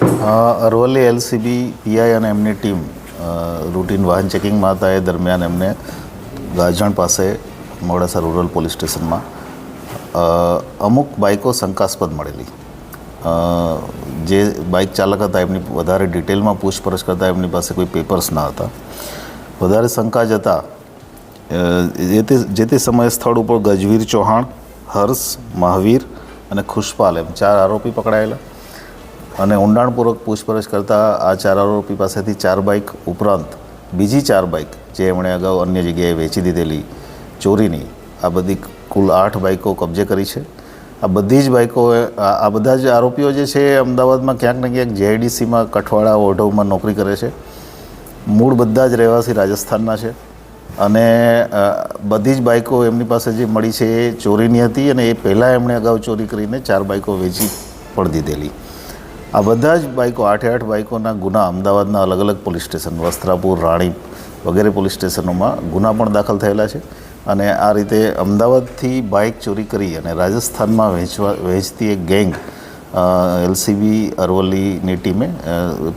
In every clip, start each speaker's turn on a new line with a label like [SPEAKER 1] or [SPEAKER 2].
[SPEAKER 1] Aravalli LCB, PI અને એમની team routine વાહન ચેકિંગમાં હતા એ દરમિયાન એમને ગાજણ પાસે મોડાસા રૂરલ પોલીસ સ્ટેશનમાં અમુક બાઇકો શંકાસ્પદ મળેલી. જે બાઇક ચાલક હતા એમની વધારે ડિટેલમાં પૂછપરછ કરતાં એમની પાસે કોઈ પેપર્સ ના હતા. વધારે શંકા જતા જે તે જે તે સમયે સ્થળ ઉપર ગજવીર ચૌહાણ, હર્ષ મહાવીર અને ખુશપાલ એમ ચાર આરોપી પકડાયેલા. અને ઊંડાણપૂર્વક પૂછપરછ કરતાં આ ચાર આરોપી પાસેથી ચાર બાઇક ઉપરાંત બીજી ચાર બાઇક જે એમણે અગાઉ અન્ય જગ્યાએ વેચી દીધેલી ચોરીની, આ બધી કુલ આઠ બાઇકો કબજે કરી છે. આ બધી જ બાઇકો આ બધા જ આરોપીઓ જે છે અમદાવાદમાં ક્યાંક ને ક્યાંક જેઆઈડીસીમાં કઠવાડા, ઓઢવમાં નોકરી કરે છે. મૂળ બધા જ રહેવાસી રાજસ્થાનના છે. અને બધી જ બાઇકો એમની પાસે જે મળી છે એ ચોરીની હતી અને એ પહેલાં એમણે અગાઉ ચોરી કરીને ચાર બાઇકો વેચી પણ દીધેલી. આ બધા જ બાઇકો આઠે આઠ બાઇકોના ગુના અમદાવાદના અલગ અલગ પોલીસ સ્ટેશન વસ્ત્રાપુર રાણીપ વગેરે પોલીસ સ્ટેશનોમાં ગુના પણ દાખલ થયેલા છે. અને આ રીતે અમદાવાદથી બાઇક ચોરી કરી અને રાજસ્થાનમાં વેચવા વેચતી એક ગેંગ એલસીબી અરવલ્લીની ટીમે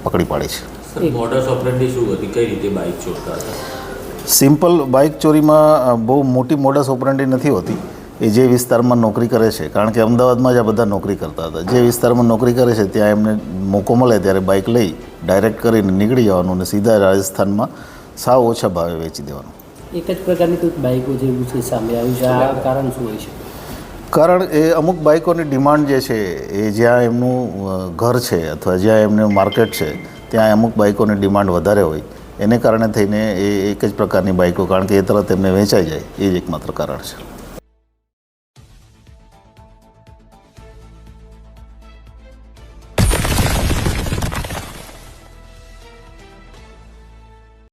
[SPEAKER 1] પકડી પાડી છે. સિમ્પલ બાઇક ચોરીમાં બહુ મોટી મોડસ ઓપરેન્ડી નથી હોતી. એ જે વિસ્તારમાં નોકરી કરે છે કારણ કે અમદાવાદમાં જ આ બધા નોકરી કરતા હતા. જે વિસ્તારમાં નોકરી કરે છે ત્યાં એમને મોકો મળે ત્યારે બાઇક લઈ ડાયરેક્ટ કરીને નીકળી જવાનું અને સીધા રાજસ્થાનમાં સાવ ઓછા ભાવે વેચી દેવાનું.
[SPEAKER 2] એક જ પ્રકારની કોઈક બાઇકો જેવું છે સામે આવ્યું છે. આ કારણ શું હોય છે
[SPEAKER 1] કારણ એ અમુક બાઇકોની ડિમાન્ડ જે છે એ જ્યાં એમનું ઘર છે અથવા જ્યાં એમનું માર્કેટ છે ત્યાં અમુક બાઇકોની ડિમાન્ડ વધારે હોય. એને કારણે થઈને એ એક જ પ્રકારની બાઇકો કારણ કે એ તરત એમને વેચાઈ જાય. એ જ એકમાત્ર કારણ છે.